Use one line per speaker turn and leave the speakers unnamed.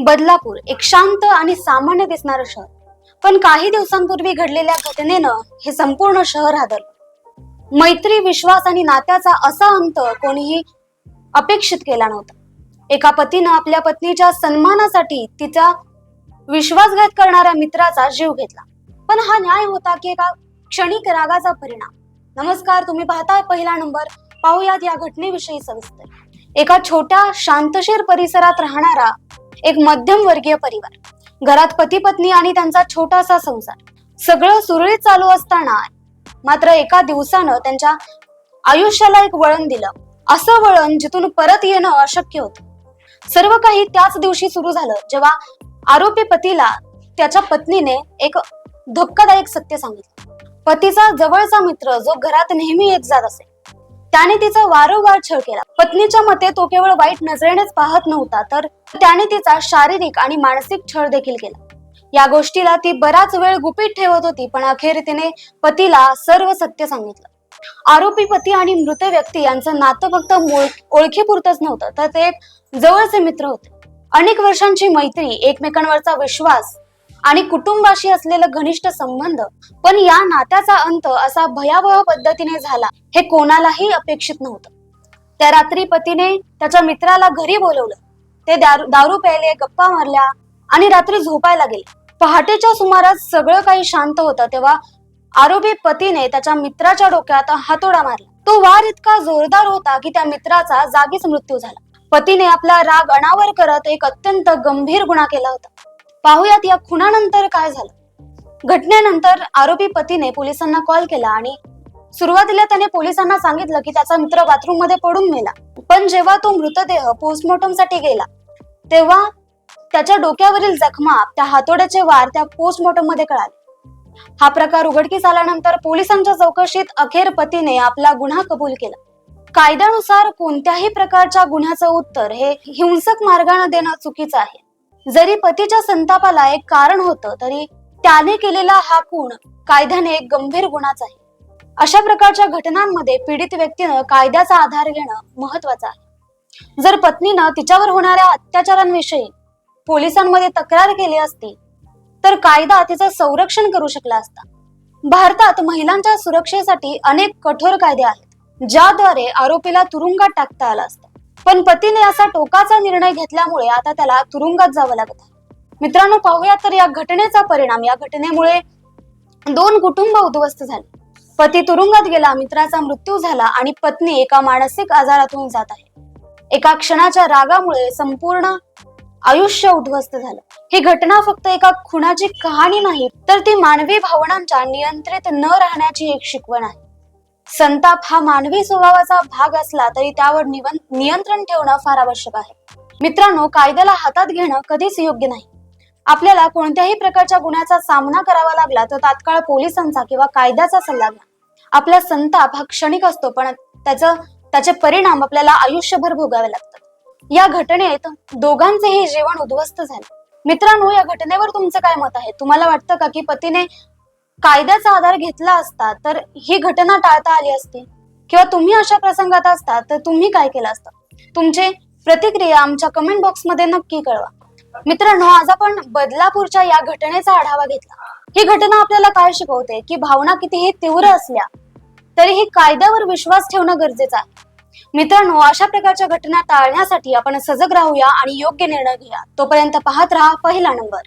बदलापूर एक शांत आणि सामान्य दिसणारं शहर. पण काही दिवसांपूर्वी घडलेल्या घटनेनं हे संपूर्ण शहर हादरलं. मैत्री विश्वास आणि नात्याचा असा अंत कोणीही अपेक्षित केला नव्हता. एका पतीनं आपल्या पत्नीच्या सन्मानासाठी तिचा विश्वासघात करणाऱ्या मित्राचा जीव घेतला. पण हा न्याय होता की एका क्षणिक रागाचा परिणाम? नमस्कार तुम्ही पाहताय पहिला नंबर. पाहूयात या घटनेविषयी सविस्तर. एका छोट्या शांतशीर परिसरात राहणारा एक मध्यम वर्गीय परिवार. घरात पती पत्नी आणि त्यांचा छोटासा संसार. सगळं सुरळीत चालू असताना मात्र एका दिवसानं त्यांच्या आयुष्याला एक वळण दिलं. असं वळण जिथून परत येणं अशक्य होतं. सर्व काही त्याच दिवशी सुरू झालं जेव्हा आरोपी पतीला त्याच्या पत्नीने एक धक्कादायक सत्य सांगितलं. पतीचा जवळचा मित्र जो घरात नेहमी येत जात असे त्याने तिचा वारंवार छळ केला. पत्नीच्या मते तो केवळ वाईट नजरेनेच पाहत नव्हता तर त्याने तिचा शारीरिक आणि मानसिक छळ देखील केला. या गोष्टीला ती बराच वेळ गुपित ठेवत होती पण अखेर तिने पतीला सर्व सत्य सांगितलं. आरोपी पती आणि मृत व्यक्ती यांचं नातं फक्त ओळखीपुरतच नव्हतं तर ते एक जवळचे मित्र होते. अनेक वर्षांची मैत्री एकमेकांवरचा विश्वास आणि कुटुंबाशी असलेलं घनिष्ठ संबंध पण या नात्याचा अंत असा भयावह पद्धतीने झाला हे कोणालाही अपेक्षित नव्हतं. त्या रात्री पतीने त्याच्या मित्राला घरी बोलवलं. ते दारू दारू प्यायले गप्पा मारल्या आणि रात्री झोपायला गेले. पहाटेच्या सुमारास सगळं काही शांत होतं तेव्हा आरोपी पतीने त्याच्या मित्राच्या डोक्यात हातोडा मारला. तो वार इतका जोरदार होता की त्या मित्राचा जागीच मृत्यू झाला. पतीने आपला राग अनावर करत एक अत्यंत गंभीर गुन्हा केला होता. पाहुयात या खुनानंतर काय झालं? घटनेनंतर आरोपी पतीने पोलिसांना कॉल केला आणि सुरुवातीला त्याने पोलिसांना सांगितलं की त्याचा मित्र बाथरूममध्ये पडून मेला. पण जेव्हा तो मृतदेह पोस्टमॉर्टमसाठी गेला तेव्हा त्याच्या डोक्यावरील जखमा त्या हातोड्याचे वार त्या पोस्टमॉर्टममध्ये कळाले. हा प्रकार उघडकीस आल्यानंतर पोलिसांच्या चौकशीत अखेर पतीने आपला गुन्हा कबूल केला. कायद्यानुसार कोणत्याही प्रकारच्या गुन्ह्याचं उत्तर हे हिंसक मार्गाने देणं चुकीचं आहे. जरी पतीच्या संतापाला एक कारण होतं तरी त्याने केलेला हा खून कायद्याने एक गंभीर गुन्हाच आहे. अशा प्रकारच्या घटनांमध्ये पीडित व्यक्तीनं कायद्याचा आधार घेणं महत्वाचं आहे. जर पत्नीनं तिच्यावर होणाऱ्या अत्याचारांविषयी पोलिसांमध्ये तक्रार केली असती तर कायदा तिचं संरक्षण करू शकला असता. भारतात महिलांच्या सुरक्षेसाठी अनेक कठोर कायदे आहेत ज्याद्वारे आरोपीला तुरुंगात टाकता आला असता. पण पतीने असा टोकाचा निर्णय घेतल्यामुळे आता त्याला तुरुंगात जावं लागत आहे. मित्रांनो पाहूया तर या घटनेचा परिणाम. या घटनेमुळे दोन कुटुंब उद्ध्वस्त झाले. पती तुरुंगात गेला मित्राचा मृत्यू झाला आणि पत्नी एका मानसिक आजारातून जात आहे. एका क्षणाच्या रागामुळे संपूर्ण आयुष्य उद्ध्वस्त झालं. ही घटना फक्त एका खुनाची कहाणी नाही तर ती मानवी भावनांच्या नियंत्रित न राहण्याची एक शिकवण आहे. संताप हा मानवी स्वभावाचा भाग असला तरी त्यावर नियंत्रण ठेवणं फार आवश्यक आहे. मित्रांनो कायद्याला हातात घेणं कधीच योग्य नाही. आपल्याला कोणत्याही प्रकारच्या गुन्ह्याचा सामना करावा लागला तर तात्काळ पोलिसांचा किंवा कायद्याचा सल्ला घ्या. आपला संताप हा क्षणिक असतो पण त्याचं त्याचे परिणाम आपल्याला आयुष्यभर भोगावे लागतात. या घटनेत दोघांचेही जीवन उद्ध्वस्त झाले. मित्रांनो या घटनेवर तुमचं काय मत आहे? तुम्हाला वाटतं का की पतीने कायद्याचा आधार घेतला असता तर ही घटना टाळता आली असती? किंवा तुम्ही अशा प्रसंगात असता तर तुम्ही काय केलं असतं? तुमचे प्रतिक्रिया आमच्या कमेंट बॉक्समध्ये नक्की कळवा. मित्रांनो आज आपण बदलापूरच्या या घटनेचा आढावा घेतला. ही घटना आपल्याला काय शिकवते? की भावना कितीही तीव्र असल्या तरीही कायद्यावर विश्वास ठेवणं गरजेचं आहे. मित्रांनो अशा प्रकारच्या घटना टाळण्यासाठी आपण सजग राहूया आणि योग्य निर्णय घ्या तोपर्यंत पाहत राहा पहिला नंबर.